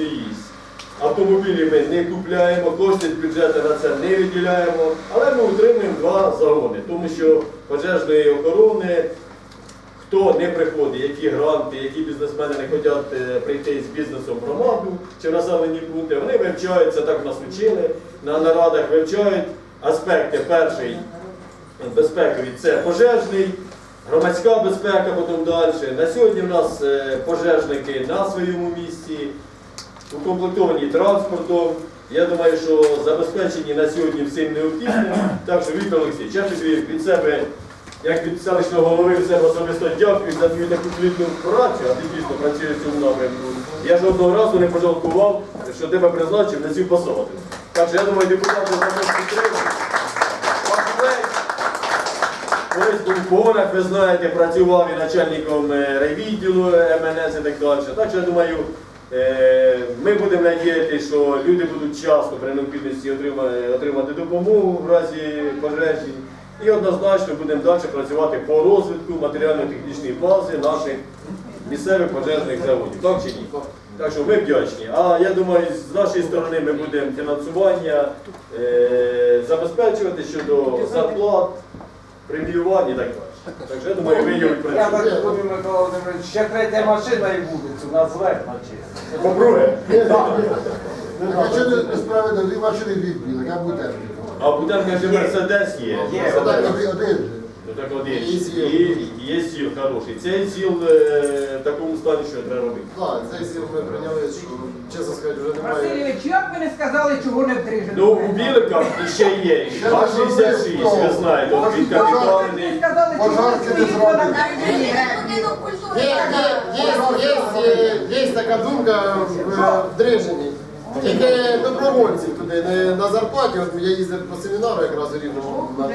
не їсть. Автомобілі ми не купляємо, кошти з бюджету на це не виділяємо, але ми утримуємо два загони, тому що пожежної охорони, хто не приходить, які гранти, які бізнесмени не хочуть е, прийти з бізнесом в громаду чи в населені пункти, вони вивчаються, так нас вчили, на нарадах вивчають аспекти. Перший безпековий це пожежний, громадська безпека, потім далі. На сьогодні в нас е, пожежники на своєму місці, укомплектовані транспортом. Я думаю, що забезпечені на сьогодні всім необхідним. Так що, Віктор Олексійович, я тобі від себе, як від селищного голови, себе особисто дякую за твою таку плідну працю, а ти дійсно працюєш в цьому напрямку. Я жодного разу не пожалкував, що тебе призначив на цю посаду. Так що я думаю, депутати за нас підтримують. Колись в погонах, ви знаєте, працював і начальником е, райвідділу МНС і так далі. Так що я думаю, е, ми будемо надіятися, що люди будуть часто при необхідності отримати, допомогу в разі пожежі. І однозначно будемо далі працювати по розвитку матеріально-технічної бази наших місцевих пожежних заводів. Так чи ні? Так що ми вдячні. А я думаю, з нашої сторони ми будемо фінансування е, забезпечувати щодо зарплат, преміювань і так далі. Так що я думаю, ви Я відпрацюєте. так розумію, ще третя машина і вулицю назве на честь. Попробує. А Якщо не справи дві машини відбили, яка буде? А будемо каже, Мерседес є. Є. Один Ну. І є сіл хороший. Цей сіл е, в такому стані, що треба робити. Так, цей сіл ми прийняли, що, чесно сказати, вже немає. Васильович, як ви не сказали, чого не вдрижено? Ну, у Біликах ще є. 2,66, ви знаєте, от Ви капітальний. сказали, чого Пожарки не зроблять. культури. Є, є, є, є, є така думка в в Дрижині. Тільки добровольців туди, не на зарплаті. От я їздив по семінару якраз у Рівному, нам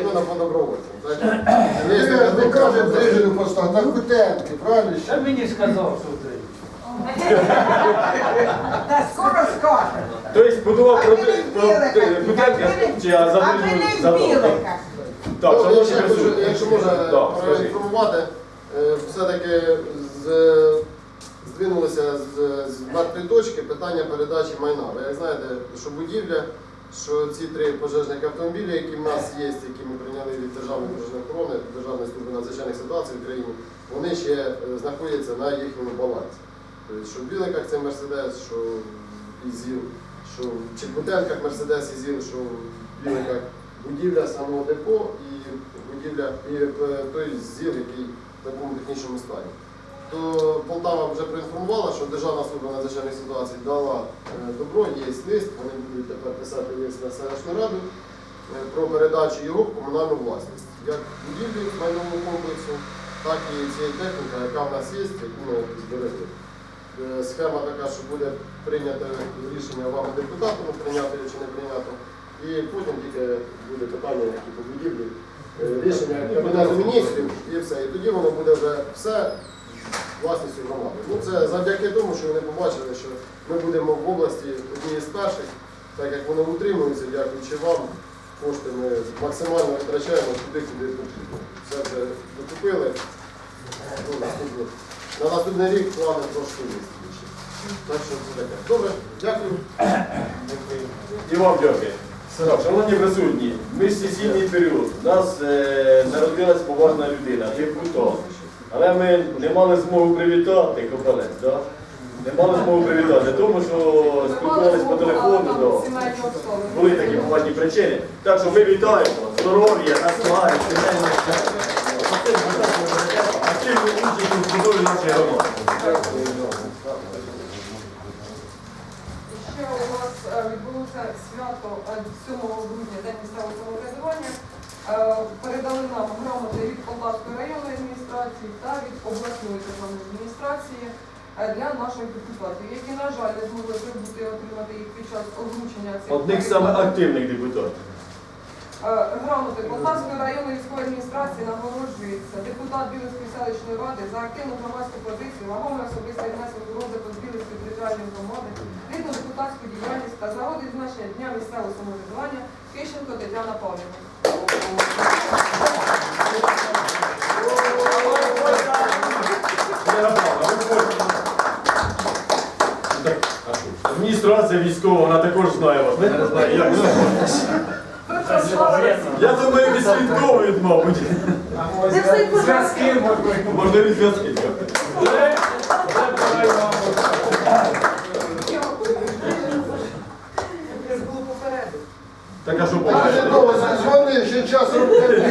іменно по добровольцям. Така не дрижину поставити, на кутенки, правильно? Та мені сказав, що ти. Та скоро скаже. Тобто будував А проти ви не в Біликах. будинки, чи я А ви задовільну не в задовільну. Біликах. Так, Ну, шановні я присутні. якщо можна проінформувати, е, все-таки з, здвинулося з, з мертвої точки питання передачі майна. Ви як знаєте, що будівля, що ці три пожежних автомобілі, які в нас є, які ми прийняли від Державної пожежної охорони, Державної служби надзвичайних ситуацій в Україні, вони ще е, знаходяться на їхньому балансі. Тобто, що в Біликах це Мерседес, що і ЗІЛ, що в Чекутенках Мерседес і ЗІЛ, що в Біликах будівля самого депо і будівля і е, той ЗІЛ, який в такому технічному стані. То Полтава вже проінформувала, що Державна служба надзвичайних ситуацій дала е, добро, є лист, вони будуть тепер писати лист на селищну раду е, про передачу його в комунальну власність. Як будівлі майнового комплексу, так і цієї техніки, яка в нас є, яку ми зберегли. Е, Схема така, що буде прийнято рішення вами депутатами, прийняти чи не прийняти. І потім тільки буде питання, які по будівлі, е, рішення Кабінету міністрів і все. І тоді воно буде вже все власністю громади. Ну це завдяки тому, що вони побачили, що ми будемо в області одні з перших, так як воно утримується, дякуючи вам. Кошти ми максимально витрачаємо туди, куди потрібно. Все вже докупили. Ну, На наступний рік плани трошки більше. Так що це таке. Добре, дякую. І вам дякую. Шановні присутні, ми ж сесійний період. У нас е, народилась поважна людина, депутат. Але ми не мали змогу привітати Копалець, да? не мали змогу привітати, тому що спілкувалися по телефону. Да. Були такі поважні причини. Так що ми вітаємо. Здоров'я, наслаги, сімейного. Активну участь у збудові нашої громади. Ще у нас е, відбулося свято е, 7 грудня, День місцевого самоврядування. Е, Передали нам грамоти від Полтавської районної адміністрації та від обласної державної адміністрації е, для наших депутатів, які, на жаль, не змогли прибути і отримати їх під час озвучення цих Одних саме активних депутатів. Е, Грамоти Полтавської районної військової адміністрації нагороджується депутат Білицької селищної ради за активну громадську позицію, вагомий особистий внесок у розвиток Білицької територіальної громади, рідну депутатську діяльність та загоди відзначення Дня місцевого самоврядування Кищенко Тетяна Павлівна. Адміністрація військова, вона також знає вас. Не знаю, як. Я думаю, відслідковують, мабуть. А ось зв'язки можливо. Можливі зв'язки. Попереду. Так а що довго дзвони, ще час робити.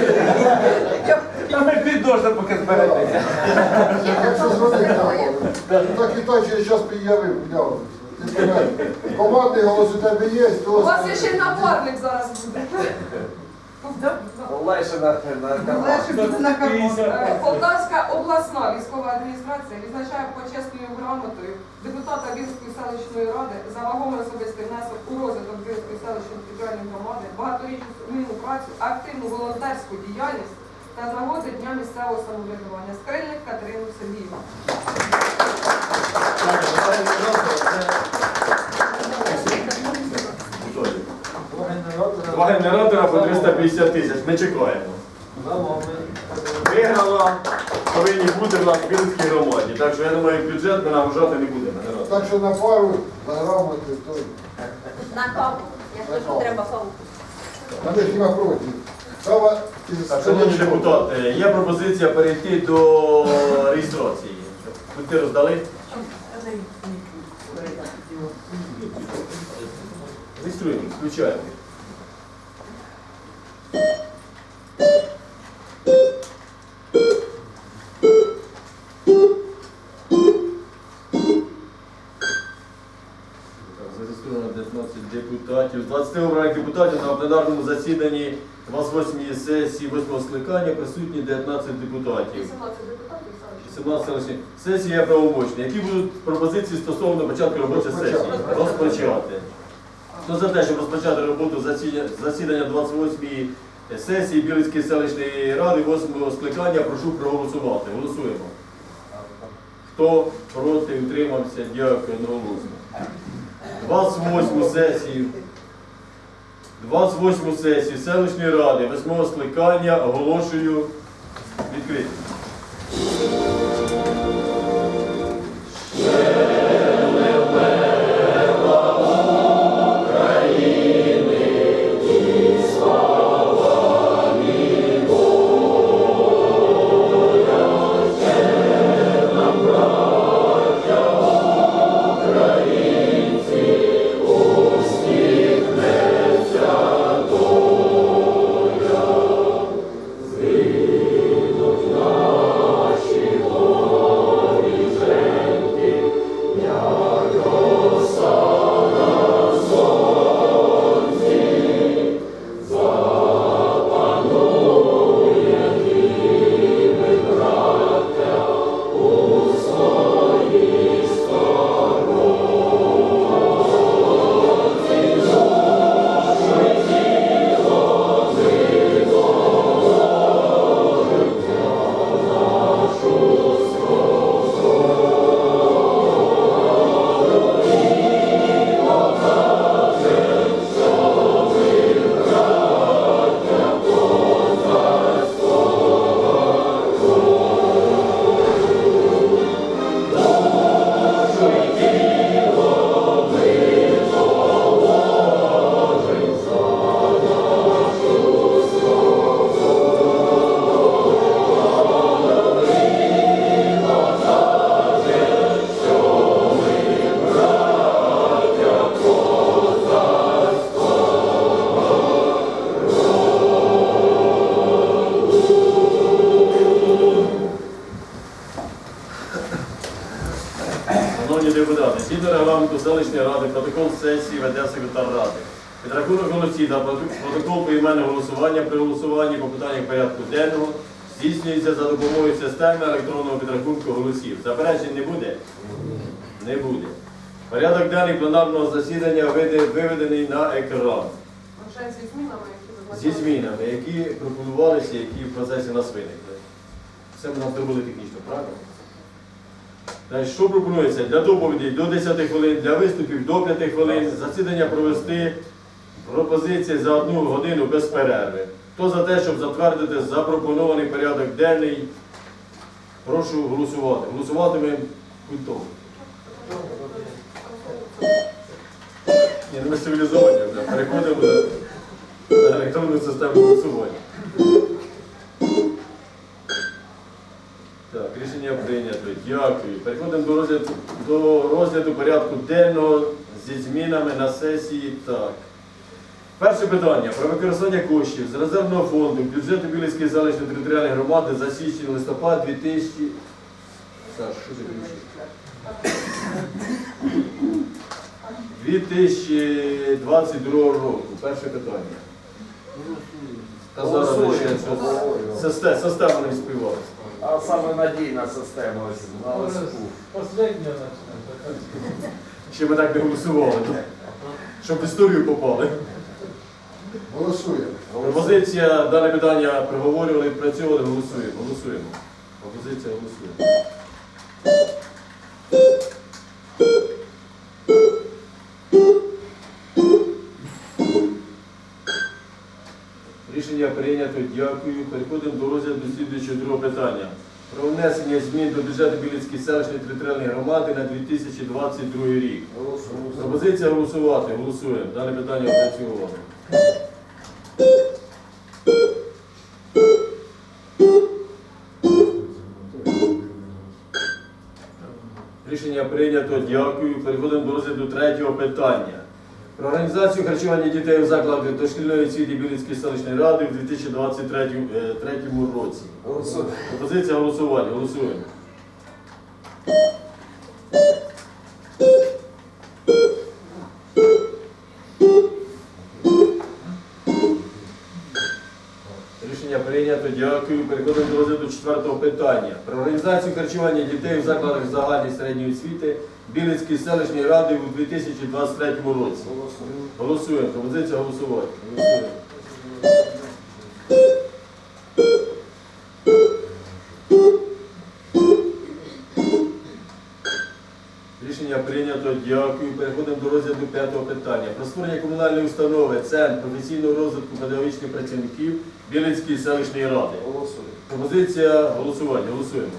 Та ми під дощем поки зберетеся. Якщо дзвонити, так. Так і так через час під'явив, Командний голос у тебе є. У вас є ще й напарник зараз буде. Олеша на карман. Е, Полтавська обласна військова адміністрація відзначає почесною грамотою депутата Білської селищної ради за вагомий особистий внесок у розвиток Білської селищної територіальної громади, багаторічну працю, активну волонтерську діяльність та з нагоди Дня місцевого самоврядування. Скрильник Катерину Сергіївну. Два генератора по 350 тисяч. Ми чекаємо. Виграла, повинні бути в нас в Білській громаді. Так що я думаю, бюджет ми нагружати не будемо. Так що на пару, на грамоти, то... На каву. Я скажу, треба каву. А ми ж Кава Так, шановні депутати, є пропозиція перейти до реєстрації. Квитки роздали? Реєструємо, включаємо. Так, Зареєстровано 19 депутатів. 20 обраних депутатів на пленарному засіданні 28 сесії 8 скликання присутні 19 депутатів. 18 депутатів 17 селищних. Сесія правомочна. Які будуть пропозиції стосовно початку роботи сесії? Розпочати. Хто за те, щоб розпочати роботу засідання, засідання 28-ї сесії Білицької селищної ради 8 скликання, прошу проголосувати. Голосуємо. Хто проти, утримався, дякую одноголосно. 28 сесію. 28 сесію селищної ради 8 скликання оголошую відкритою. Засідання виведений на екран зі змінами, які зі змінами, які пропонувалися, які в процесі нас виникли. Це ми нам зробили технічно, правильно? Значить, що пропонується? Для доповіді до 10 хвилин, для виступів до 5 хвилин, засідання провести пропозиції за одну годину без перерви. Хто за те, щоб затвердити запропонований порядок денний, прошу голосувати. Голосуватимемо культово. Ні, ми цивілізовані вже. Переходимо на електронну систему голосування. Так, рішення прийнято. Дякую. Переходимо до розгляду, до розгляду порядку денного зі змінами на сесії. Так. Перше питання про використання коштів з резервного фонду бюджету Білицької селищної територіальної громади за січень листопад 2000. Саш, що ти? 2022 року. Перше питання. Та зараз ще щось. Система, система не співалася. А саме надійна система ось на Ще ми так не голосували, ну, щоб в історію попали. Голосуємо. Пропозиція, дане питання проговорювали, працювали, голосуємо. Голосуємо. Пропозиція голосуємо. Прийнято. Дякую. Переходимо до розгляду слідуючого другого питання. Про внесення змін до бюджету Білицької селищної територіальної громади на 2022 рік. Пропозиція голосувати. Голосуємо. Дане питання опрацьовували. Рішення прийнято. Дякую. Переходимо до розгляду третього питання. Про організацію харчування дітей у закладах дошкільної освіти Білинської селищної ради у 2023 е, році. Пропозиція голосування. Голосуємо. Четвертого питання. Про організацію харчування дітей в закладах загальної середньої освіти Білицької селищної ради у 2023 році. Голосуємо. Голосуємо. Пропозиція голосувати. Голосуємо. Прийнято. Дякую. Переходимо до розгляду п'ятого питання. Про створення комунальної установи Центр професійного розвитку педагогічних працівників Білинської селищної ради. Голосуємо. Пропозиція голосування. Голосуємо.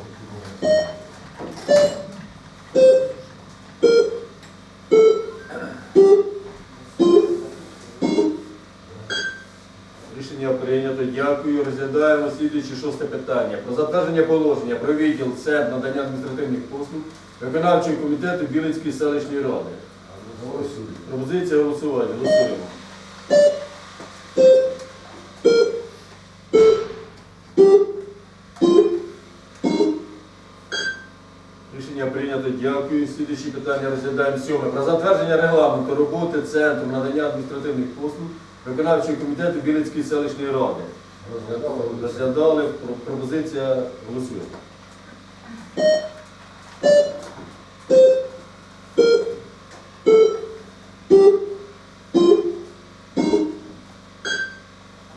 2006 питання про затвердження положення про відділ СЕБ надання адміністративних послуг виконавчого комітету Білинської селищної ради. Пропозиція голосування. Голосуємо. Рішення прийнято. Дякую. Слідуючі питання розглядаємо сьоме. Про затвердження регламенту роботи Центру надання адміністративних послуг виконавчого комітету Білинської селищної ради. Розглядали. Розглядали. Пропозиція голосуємо.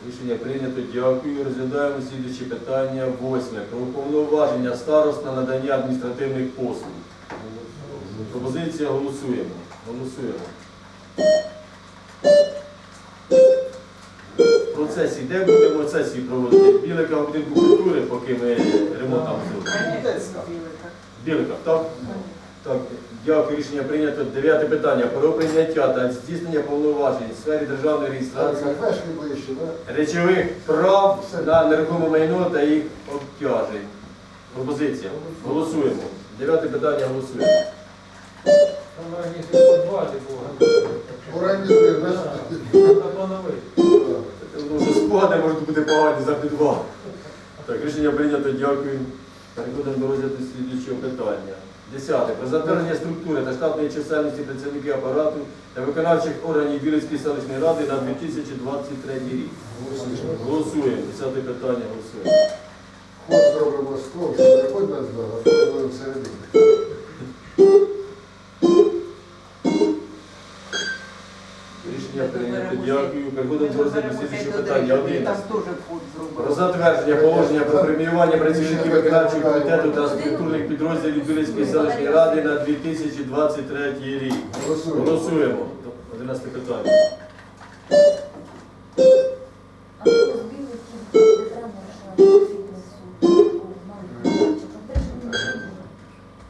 Рішення прийнято. Дякую. Розглядаємо слідуючі питання. Восьме. Про уповноваження старост на надання адміністративних послуг. Пропозиція голосуємо. Голосуємо. Процесі, де будемо сесії проводити? Білика будинку культури, поки ми ремонт там зробимо. Білика, так? Так, дякую, рішення прийнято. Дев'яте питання. Про прийняття та здійснення повноважень в сфері державної реєстрації речових прав на нерухоме майно та їх обтяжень. Пропозиція. Голосуємо. Дев'яте питання голосуємо. Там раніше в підвалі було. Організуємо, спогади можуть бути погані за підвал. Так, рішення прийнято, дякую. Переходимо до розгляду слідуючого питання. Десяте. Про затвердження структури та штатної чисельності працівників апарату та виконавчих органів Білицької селищної ради на 2023 рік. Голосуємо. Десяте питання голосуємо. Ход зробимо з того, що не ходь нас два, а дякую. Переходимо до розгляду слідуючого питання. Вход Про затвердження положення про преміювання працівників виконавчого комітету та структурних підрозділів Білицької селищної ради на 2023 рік. Голосуємо. Голосуємо. 11 питання.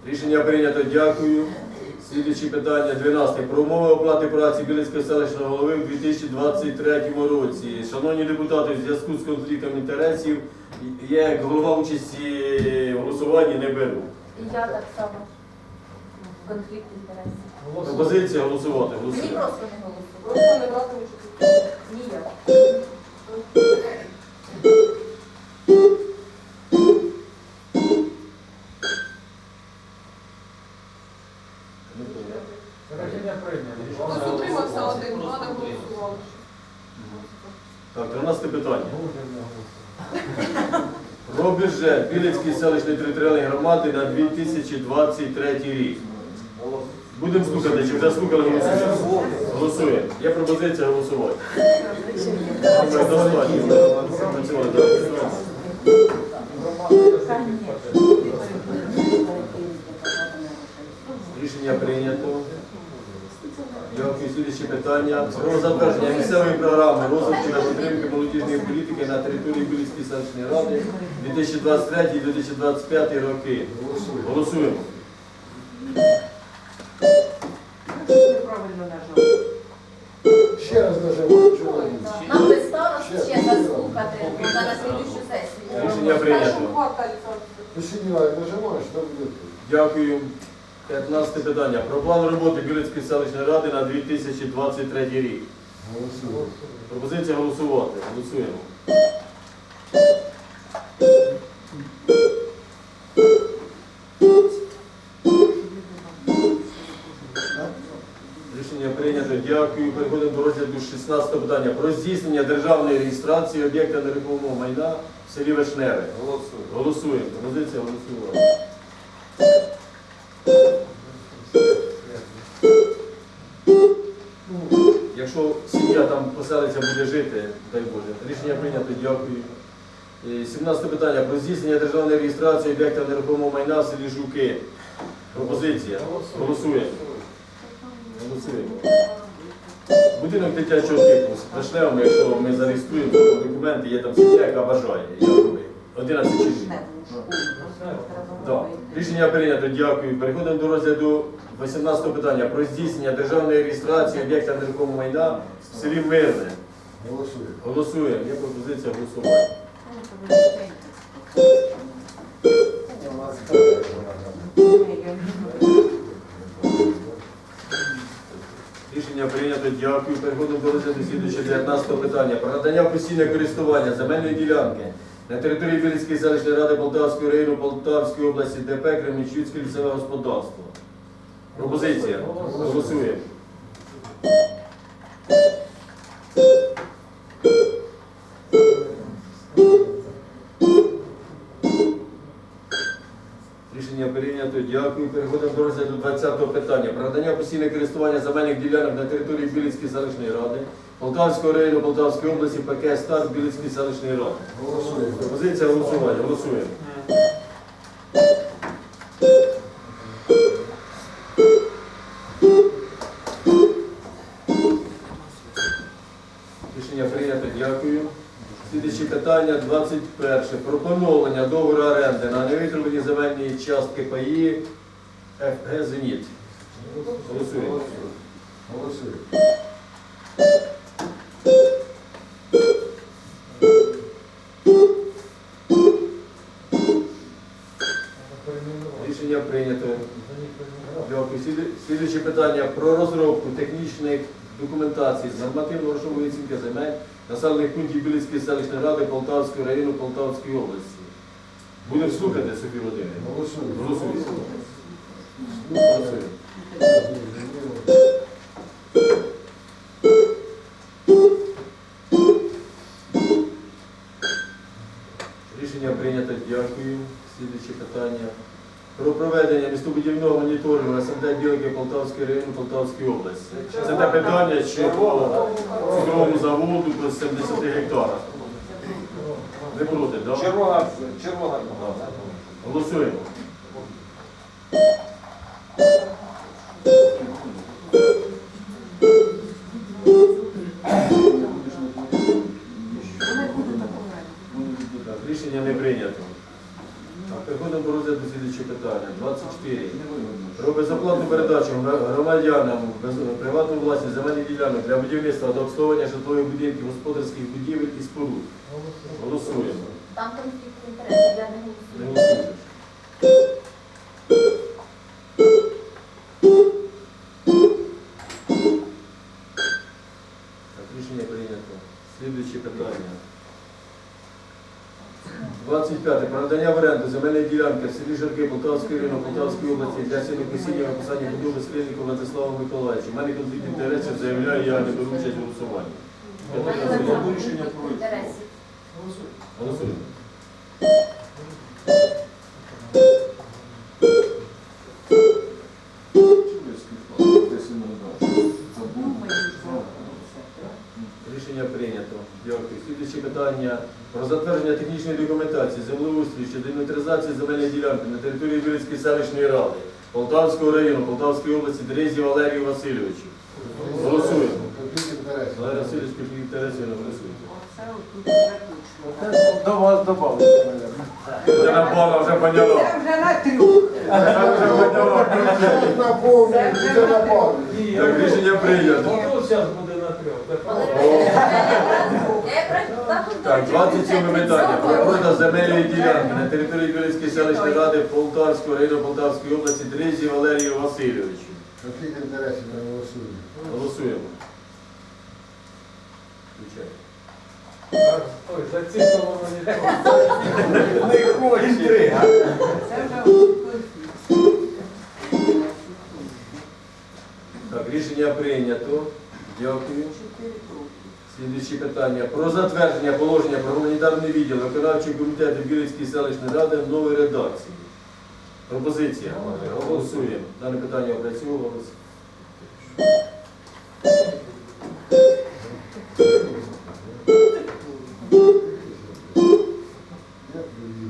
Рішення прийнято, дякую. Слідуюче питання 12. Про умови оплати праці Білицького селищного голови в 2023 році. Шановні депутати, в зв'язку з конфліктом інтересів я як голова участі в голосуванні не беру. І я так само. Конфлікт інтересів. Пропозиція голосувати. Мені Голосуємо. просто не голосувати. Просто не брати участь. Ніяк. Так, 13 питання. Про бюджет Білицької селищної територіальної громади на 2023 рік. Будемо слухати, чи вже слухали голосуємо? Голосуємо. Є пропозиція голосувати. Рішення прийнято. Дякую. Слідуюче питання. Про затвердження місцевої програми розвитку та підтримки молодіжної політики на території Білицької селищної ради 2023-2025 роки. Голосуємо. Неправильно нажав. Ще раз нажимаю, не Нам би старост ще заслухати на слідущу сесію. Рішення прийнято. Першу кварталі там. Ти сиділа нажимаєш, там буде. Дякую. 15 питання. Про план роботи Білицької селищної ради на 2023 рік. Голосуємо. Пропозиція голосувати. Голосуємо. Рішення прийнято. Дякую. Переходимо до розгляду 16 питання. Про здійснення державної реєстрації об'єкта нерухомого майна в селі Вишневе. Голосуємо. Голосуємо. Пропозиція голосувати. Якщо сім'я там поселиться, буде жити, дай Боже. Рішення прийнято, дякую. Е, 17 питання. Про здійснення державної реєстрації об'єкта нерухомого майна в селі Жуки. Пропозиція. Голосуємо. Голосуємо. Будинок дитячого типу з якщо ми зареєструємо документи, є там сім'я, яка бажає. Я робив. 11 чоловік. Так. Рішення прийнято, дякую. Переходимо до розгляду 18 питання про здійснення державної реєстрації об'єкта нерухомого майна в селі Мирне. Голосуємо. Голосуємо. Є пропозиція голосувати. Рішення прийнято, дякую. Переходимо до розгляду слідуючого 19 питання. Про надання постійне користування земельної ділянки на території Білицької селищної ради Полтавського району Полтавської області ДП Кременчуцьке лісове господарство. Пропозиція. Голосуємо. Рішення прийнято. Дякую. Переходимо до розгляду 20-го питання. Про надання постійне користування земельних ділянок на території Білицької селищної ради, Полтавського району Полтавської області, ПК Старт Білицької селищної ради. Голосуємо. Пропозиція голосування. Голосуємо. Рішення прийнято. Дякую. Слідуюче питання 21. Про поновлення договору оренди на невитребувані земельні частки паї ФГ «Зеніт». Документацій з нормативно-грошової оцінки земель населених пунктів Білицької селищної ради Полтавського району Полтавської області. Будемо слухати, Софію Володимирівну. Голосуємо. Голосуємо. Білики район Полтавської області. Це те питання, що по цукровому заводу по 70 гектарах. Не проти, так? Червона, червона. Голосуємо. Переходимо до розгляду слідчого питання. 24. Про безоплатну передачу громадянам приватну власність земельних ділянок для будівництва та обслуговування житлових будинків, господарських будівель і споруд. Голосуємо. Там конфлікт інтересів, я Не голосую. Полтавської району Полтавської області для сінокосіння виписання будови Скриннику Владислава Миколаївича. У мене конфлікт інтересів заявляю, я не беру участь в голосуванні. Інтересів. Голосуємо. Дякую. Слідуюче питання про затвердження технічної документації землеустрою щодо інвентаризації земельної ділянки на території Вілицької селищної ради Полтавського району, Полтавської області Дерезі Валерію Васильовичу. Голосуємо. Валерій Васильович, конфлікт інтересів не голосує. Вже точно. До вас добавиться, мабуть. Вже напала, вже поняла. Це вже на трьох. Вже поняла. Конфлікт наповнює, це наповнює. Так, рішення прийнято. Хто зараз буде на трьох? Так, Валерій Васильович, я якраз так от Так, думаю, 27 що це питання. Про продаж земельної ділянки на території Білицької селищної ради Полтавського району Полтавської області Дрезі Валерію Васильовичу. Конфлікт інтересів не голосує. Голосуємо. Включай. Ой, зацікавлено не то. Не хоче. Інтрига. Так, рішення прийнято. Дякую. Слідуючі питання. Про затвердження положення про гуманітарний відділ виконавчого комітету Білицької селищної ради в новій редакції. Пропозиція. Голосуємо. Дане питання опрацьовувалося.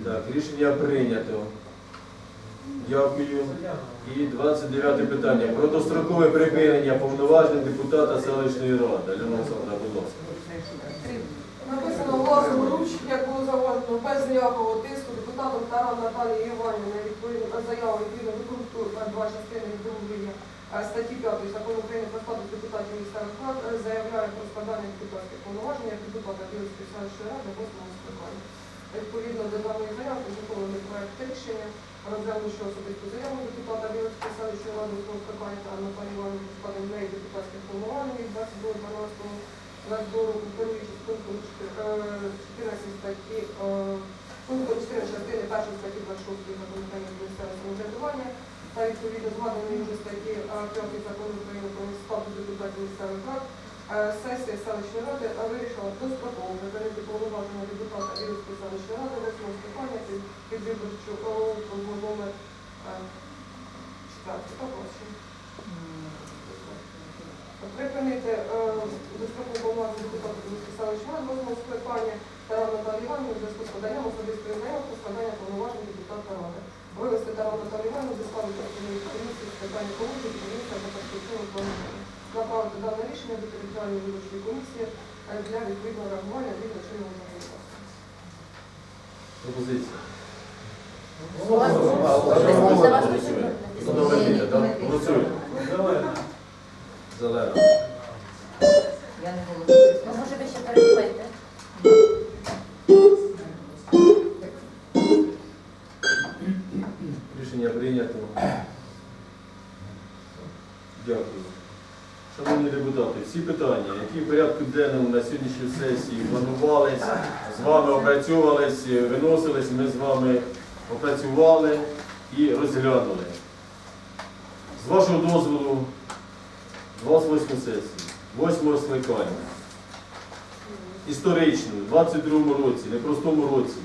Так, рішення прийнято. Дякую. І 29 питання. Про дострокове припинення повноважень депутата селищної ради. Альона Олександра, будь ласка. Написано власним руч, як було заважено, без ніякого тиску депутатом Таран Наталії Іванівни відповідно на заяву відповідно до пункту 2 частини 2 статті 5 закону України про статус депутатів місцевих рад е, заявляє про складання депутатських повноважень як депутата селищної ради 8 скликання. Відповідно до даної заяви підготовлений проект рішення, розглянувши особисту заяву депутата Білицької селищної ради 8 скликання та Наталії Іванівни складення неї депутатських повноважень від 22 22 року керуючись пунктом чотир- е, 14 статті, е, пунктом 4 частини 1 статті 26 закону України про місцеве самоврядування та відповідно згаданої вже статті е, 5 закону України про статус депутатів місцевих рад, е, сесія селищної ради е, вирішила достроково припинити повноваження депутата Вірської селищної ради 8 скликання під, виборчу округу номер 4. Припинити е, дострокову повноваження депутата селищної ради скликання Тарана Наталії Іванівни у зв'язку з поданням особистої заяви про складання повноважень депутата ради. Вивести Тарана Наталію Іванівну зі складу Конституційної комісії з питань екології, будівництва та перспективного планування. Направити дане рішення до територіальної виборчої комісії е, для відповідного реагування згідно чинного законодавства. Пропозиція. Голосуємо. Задовольнити, так? Голосуємо. Давай. Зелена. Я не голосую. Ну, може ви ще передбайте. Рішення прийнято. Дякую. Шановні депутати, всі питання, які в порядку денному на сьогоднішній сесії планувались, з вами опрацьовувались, виносились, ми з вами опрацювали і розглянули. З вашого дозволу, 28 сесії, 8 скликання, історичну, в 22 році, непростому році,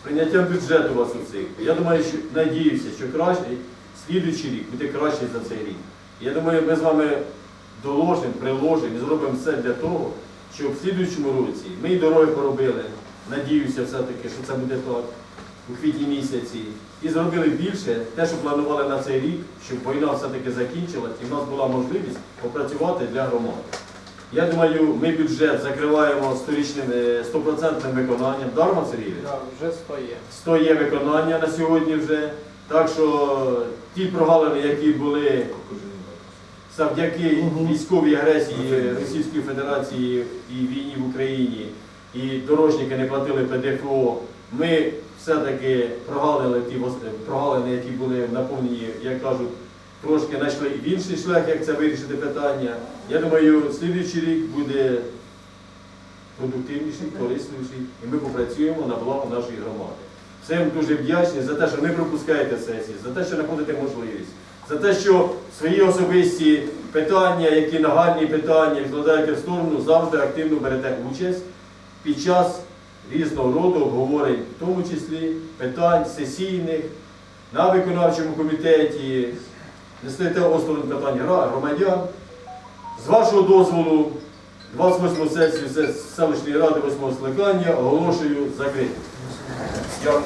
з прийняттям бюджету вас у цих. Я думаю, що надіюся, що кращий, слідуючий рік буде кращий за цей рік. Я думаю, ми з вами доложимо, приложимо і зробимо все для того, щоб в слідуючому році ми і дороги поробили. Надіюся все-таки, що це буде так у квітні місяці. І зробили більше те, що планували на цей рік, щоб війна все-таки закінчилась і в нас була можливість попрацювати для громади. Я думаю, ми бюджет закриваємо сторічним е, стопроцентним виконанням. Дарма, Сергій? Вже стоїть. 100 є виконання на сьогодні вже. Так що ті прогалини, які були завдяки військовій агресії Російської Федерації і війні в Україні, і дорожники не платили ПДФО, ми все-таки прогалили ті прогалини, які були наповнені, як кажуть, трошки знайшли і інший шлях, як це вирішити питання. Я думаю, слідуючий рік буде продуктивніший, корисніший, і ми попрацюємо на благо нашої громади. Всім дуже вдячні за те, що не пропускаєте сесії, за те, що знаходите можливість, за те, що свої особисті питання, які нагальні питання відкладаєте в сторону, завжди активно берете участь під час різного роду обговорень, в тому числі питань сесійних, на виконавчому комітеті, не стоїте осторонь питань громадян. З вашого дозволу, 28 сесію селищної ради 8 скликання оголошую закритим. Дякую.